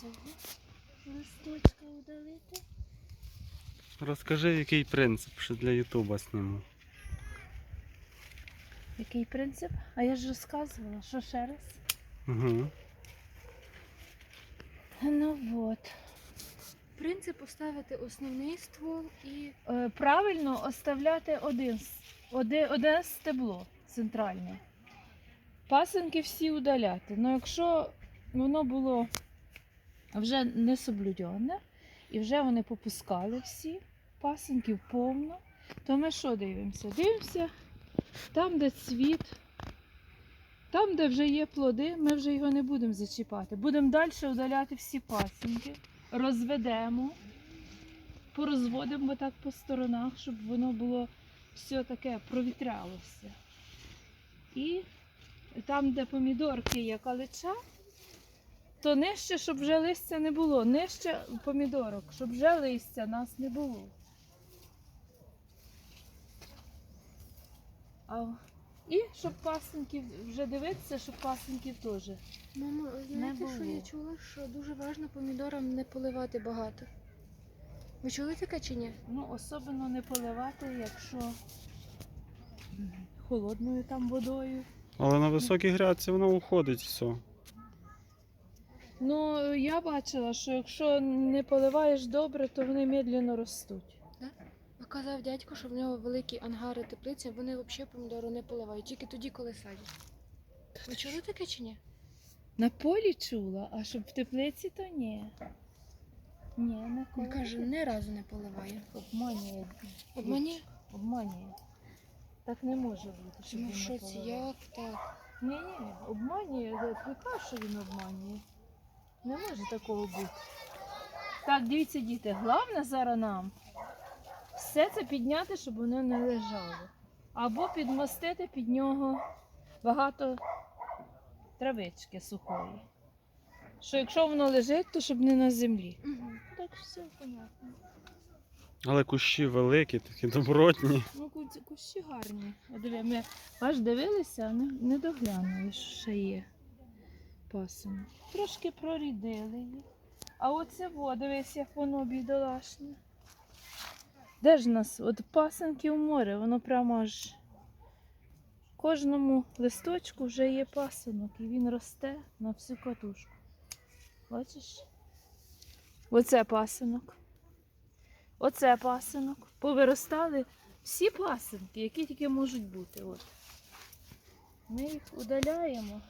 цього листочка удалити. Розкажи, який принцип, що для Ютуба зніму. Який принцип? А я ж розказувала, що ще раз? Угу. Ну от. Принцип поставити основний ствол і Е, правильно оставляти один, оде- одне стебло центральне. Пасинки всі удаляти. Ну якщо воно було вже не соблюдене, і вже вони попускали всі пасинків повно, то ми що дивимося? Дивимося там, де цвіт, там, де вже є плоди, ми вже його не будемо зачіпати. Будемо далі удаляти всі пасинки, розведемо порозводимо так по сторонах, щоб воно було все таке провітрялося. І там, де помідорки є калича, то нижче, щоб вже листя не було. Нижче помідорок, щоб вже листя нас не було. А, і щоб пасенків вже дивитися, щоб пасенків теж. мамо, знаєте, що було. я чула, що дуже важливо помідорам не поливати багато. Ви чули таке чи ні? Ну, особливо не поливати, якщо холодною там водою. Але на високій грядці воно уходить все. Ну, я бачила, що якщо не поливаєш добре, то вони медленно ростуть. А казав дядько, що в нього великі ангари теплиці, вони взагалі помідори не поливають, тільки тоді, коли садять. Ви чули таке чи ні? На полі чула, а щоб в теплиці, то ні. Ні, на Він каже, ні разу не поливає. Обманює. Обмані? Обманює. Так не може бути, щоб Ну він що це, поливав. як так? Ні, ні, обманює. Яка, що він обманює? Не може такого бути. Так, дивіться, діти, головне зараз нам все це підняти, щоб воно не лежало. Або підмостити під нього багато травички сухої. Що якщо воно лежить, то щоб не на землі. Угу. Так все понятно. Але кущі великі, такі добротні. Ну, ку- кущі гарні. Диви, ми аж дивилися, а не, не доглянули, що ще є пасини. Трошки прорідили їх. А оце во, дивись, як воно бідолашне. Де ж нас? От пасинки в море, воно прямо аж. Кожному листочку вже є пасинок, і він росте на всю катушку. Бачиш? Оце пасинок. Оце пасинок. Повиростали всі пасинки, які тільки можуть бути. От. Ми їх удаляємо.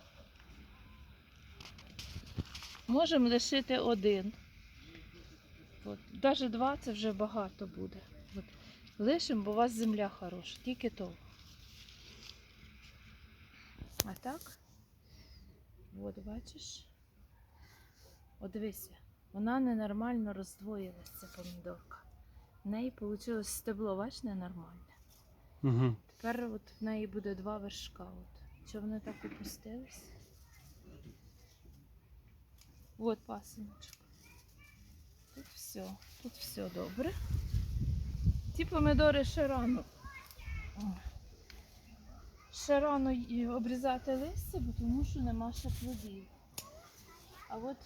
Можемо лишити один. От. Навіть два це вже багато буде. От. Лишимо, бо у вас земля хороша, тільки то. А так? От бачиш? От дивися, вона ненормально роздвоїлася, ця помідорка. В неї вийшло стебло, бач, ненормальне. Угу. Тепер от в неї буде два вершка. От. Чи вони так опустились? От пасиночок. Тут все, тут все добре. Ті помідори ще рано. Ще рано обрізати листя, бо тому що нема ще плодів. А от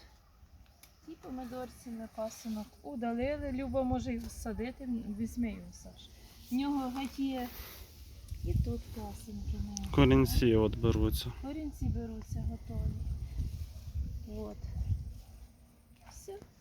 ті помідорці на пасинок удалили. Люба може його садити, візьми його, Саш. В нього геть є і тут пасинки. Корінці от беруться. Корінці беруться готові. От все.